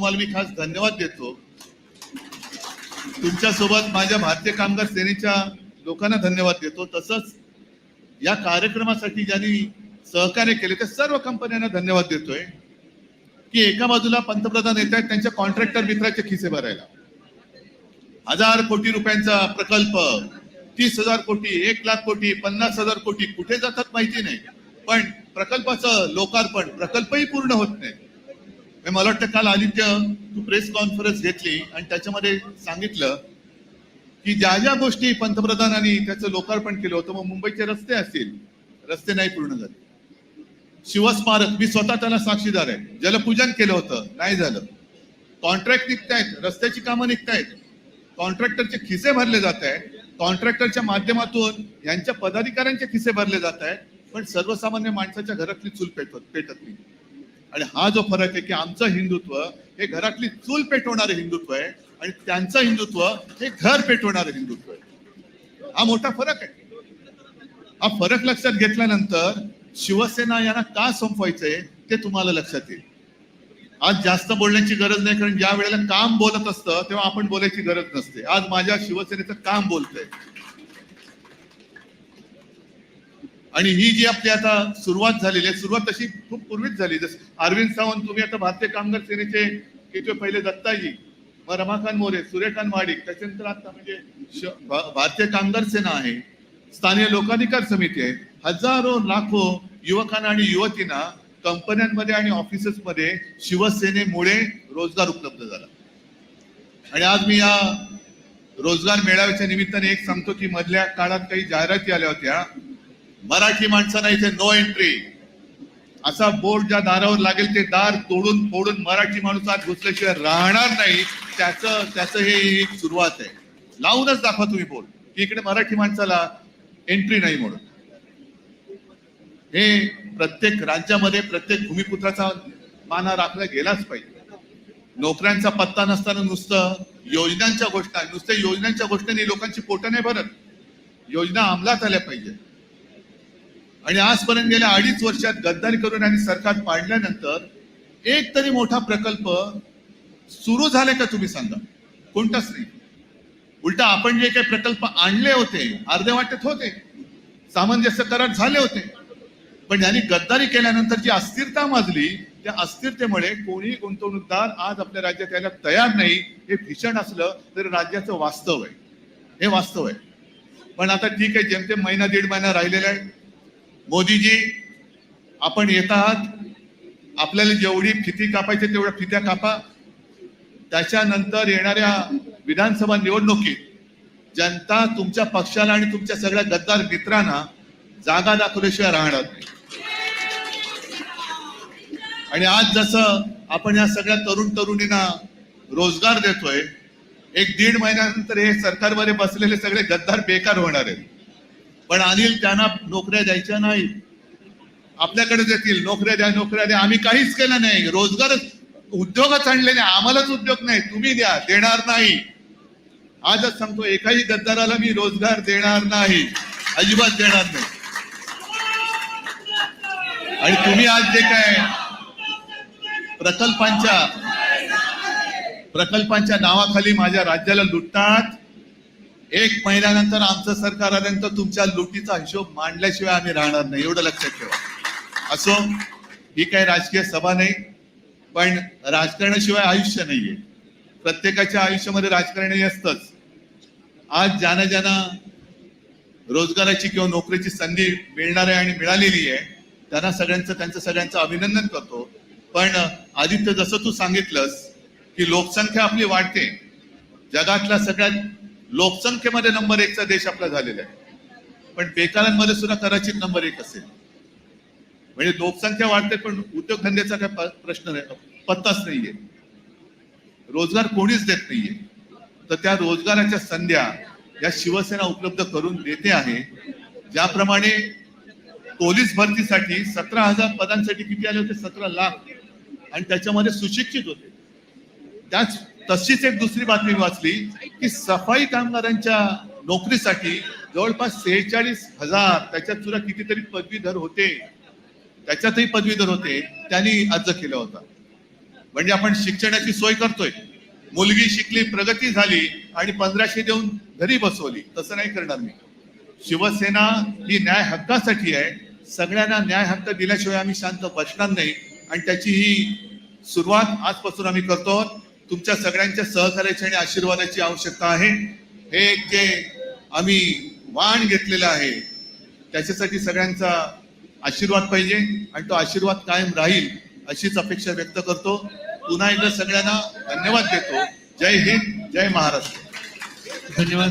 तुम्हाला मी खास धन्यवाद देतो. तुमच्यासोबत माझ्या भारतीय कामगार सेनेच्या लोकांना धन्यवाद देतो. तसंच या कार्यक्रमासाठी ज्यांनी सहकार्य केले त्या सर्व कंपन्यांना धन्यवाद देतोय. की एका बाजूला पंतप्रधान येत आहेत त्यांच्या कॉन्ट्रॅक्टर मित्राचे खिसे भरायला. हजार कोटी रुपयांचा प्रकल्प तीस हजार कोटी एक लाख कोटी पन्नास हजार कोटी कुठे जातात माहिती नाही. पण प्रकल्पाचं लोकार्पण प्रकल्पही पूर्ण होत नाही. मला वाटतं काल आदित्य तू प्रेस कॉन्फरन्स घेतली आणि त्याच्यामध्ये सांगितलं की ज्या ज्या गोष्टी पंतप्रधानांनी त्याचं लोकार्पण केलं होतं मग मुंबईचे रस्ते असतील. रस्ते नाही पूर्ण झाले. शिवस्मारक मी स्वतः त्याला साक्षीदार आहे. जलपूजन केलं होतं नाही झालं. कॉन्ट्रॅक्ट निघतायत रस्त्याची कामं निघतायत कॉन्ट्रॅक्टरचे खिसे भरले जात आहेत. कॉन्ट्रॅक्टरच्या माध्यमातून यांच्या पदाधिकाऱ्यांचे खिसे भरले जात आहेत. पण सर्वसामान्य माणसाच्या घरातली चूल पेटत पेटत नाही. आणि हा जो फरक आहे की आमचं हिंदुत्व हे घरातली चूल पेटवणारं हिंदुत्व आहे आणि त्यांचं हिंदुत्व हे घर पेटवणारं हिंदुत्व आहे. हा मोठा फरक आहे. हा फरक लक्षात घेतल्यानंतर शिवसेना यांना का संपवायचंय ते तुम्हाला लक्षात येईल. आज जास्त बोलण्याची गरज नाही कारण ज्या वेळेला काम बोलत असतं तेव्हा आपण बोलायची गरज नसते. आज माझ्या शिवसेनेचं काम बोलतंय. आणि ही जी आपली आता सुरुवात झालेली आहे सुरुवात तशी खूप पूर्वीच झाली. जसं अरविंद सावंत तुम्ही आता भारतीय कामगार सेनेचे किती पहिले दत्ताजी मग रमाकांत मोरे सूर्यकांत वाडिक त्याच्यानंतर आता म्हणजे भारतीय कामगार सेना आहे स्थानीय लोकाधिकार समिती आहे हजारो लाखो युवकांना आणि युवतींना कंपन्यांमध्ये आणि ऑफिसेसमध्ये शिवसेनेमुळे रोजगार उपलब्ध झाला. आणि आज मी या रोजगार मेळाव्याच्या निमित्ताने एक सांगतो की मधल्या काळात काही जाहिराती आल्या होत्या. मराठी माणसांना इथे नो एंट्री असा बोर्ड ज्या दारावर लागेल ते दार तोडून फोडून मराठी माणूस आत घुसल्याशिवाय राहणार नाही त्याचं त्याचं हे एक सुरुवात आहे. लावूनच दाखवा तुम्ही बोर्ड की इकडे मराठी माणसाला एंट्री नाही म्हणून. हे प्रत्येक राज्यामध्ये प्रत्येक भूमिपुत्राचा माना राखला गेलाच पाहिजे. नोकऱ्यांचा पत्ता नसताना नुसतं योजनांच्या गोष्टी नुसत्या योजनांच्या गोष्टींनी लोकांची पोटं नाही भरत. योजना अंमलात आल्या पाहिजे आणि आजपर्यंत गेल्या अडीच वर्षात गद्दारी करून आणि सरकार पाडल्यानंतर एक तरी मोठा प्रकल्प सुरू झाले का तुम्ही सांगा? कोणताच नाही. उलटा आपण जे काही प्रकल्प आणले होते अर्धे वाटत होते सामंजस्य करार झाले होते. पण यांनी गद्दारी केल्यानंतर जी अस्थिरता माजली त्या अस्थिरतेमुळे कोणीही गुंतवणूकदार आज आपल्या राज्यात यायला तयार नाही हे भीषण असलं तरी राज्याचं वास्तव आहे. हे वास्तव आहे. पण आता ठीक आहे जेमतेम महिना दीड महिना राहिलेला आहे. मोदीजी आपण येत आहात. आपल्याला जेवढी फिती कापायची तेवढ्या फित्या कापा. त्याच्यानंतर येणाऱ्या विधानसभा निवडणुकीत जनता तुमच्या पक्षाला आणि तुमच्या सगळ्या गद्दार मित्रांना जागा दाखवल्याशिवाय राहणार नाही. आणि आज जसं आपण या सगळ्या तरुण तरुणींना रोजगार देतोय एक दीड महिन्यानंतर हे सरकारमध्ये बसलेले सगळे गद्दार बेकार होणार आहेत. पण अनिल त्यांना नोकऱ्या द्यायच्या नाही. आपल्याकडे देतील नोकऱ्या द्या नोकऱ्या द्या. आम्ही काहीच केलं नाही. रोजगारच उद्योगच आणले नाही. आम्हालाच उद्योग नाही. तुम्ही द्या देणार नाही. आजच सांगतो एकाही गद्दाराला मी रोजगार देणार नाही. अजिबात देणार नाही. आणि तुम्ही आज जे काय प्रकल्पांच्या प्रकल्पांच्या नावाखाली माझ्या राज्याला लुटतात एक महिन्यानंतर आमचं सरकार आल्यानंतर तुमच्या लुटीचा हिशोब मांडल्याशिवाय आम्ही राहणार नाही एवढं लक्षात ठेवा. असो ही काही राजकीय सभा नाही पण राजकारणाशिवाय आयुष्य नाहीये. प्रत्येकाच्या आयुष्यामध्ये राजकारणही असतच. आज ज्यांना ज्यांना रोजगाराची किंवा नोकरीची संधी मिळणार आहे आणि मिळालेली आहे त्यांना सगळ्यांचं त्यांचं सगळ्यांचं अभिनंदन करतो. पण आदित्य जसं तू सांगितलंस की लोकसंख्या आपली वाढते. जगातल्या सगळ्यात लोकसंख्येमध्ये नंबर एकचा देश आपला झालेला आहे. पण बेकारांमध्ये सुद्धा कदाचित नंबर एक असेल. म्हणजे लोकसंख्या वाढते पण उद्योगधंद्याचा काय प- प्रश्न नाही पत्ताच नाहीये. रोजगार कोणीच देत नाहीये. तर त्या रोजगाराच्या संध्या या शिवसेना उपलब्ध करून देते आहे. ज्याप्रमाणे पोलीस भरतीसाठी सतरा हजार पदांसाठी किती आले होते? सतरा लाख. आणि त्याच्यामध्ये सुशिक्षित होते. त्याच तशीच एक दुसरी बातमी वाचली की सफाई कामगारांच्या नोकरीसाठी जवळपास सेहेचाळीस हजार त्याच्यात सुद्धा कितीतरी पदवीधर होते. त्याच्यातही पदवीधर होते त्यांनी अर्ज केला होता. म्हणजे आपण शिक्षणाची सोय करतोय. मुलगी शिकली प्रगती झाली आणि पंधराशे देऊन घरी बसवली. तसं नाही करणार मी. शिवसेना ही न्याय हक्कासाठी आहे. सगळ्यांना न्याय हक्क दिल्याशिवाय आम्ही शांत बसणार नाही. आणि त्याची ही सुरुवात आजपासून आम्ही करतो तुमच्या सगळ्यांच्या सहकार्याची आणि आशीर्वादाची आवश्यकता आहे. हे एक जे आम्ही वाण घेतलेलं आहे त्याच्यासाठी सगळ्यांचा आशीर्वाद पाहिजे आणि तो आशीर्वाद कायम राहील अशीच अपेक्षा व्यक्त करतो. पुन्हा एकदा सगळ्यांना धन्यवाद देतो. जय हिंद जय महाराष्ट्र. धन्यवाद.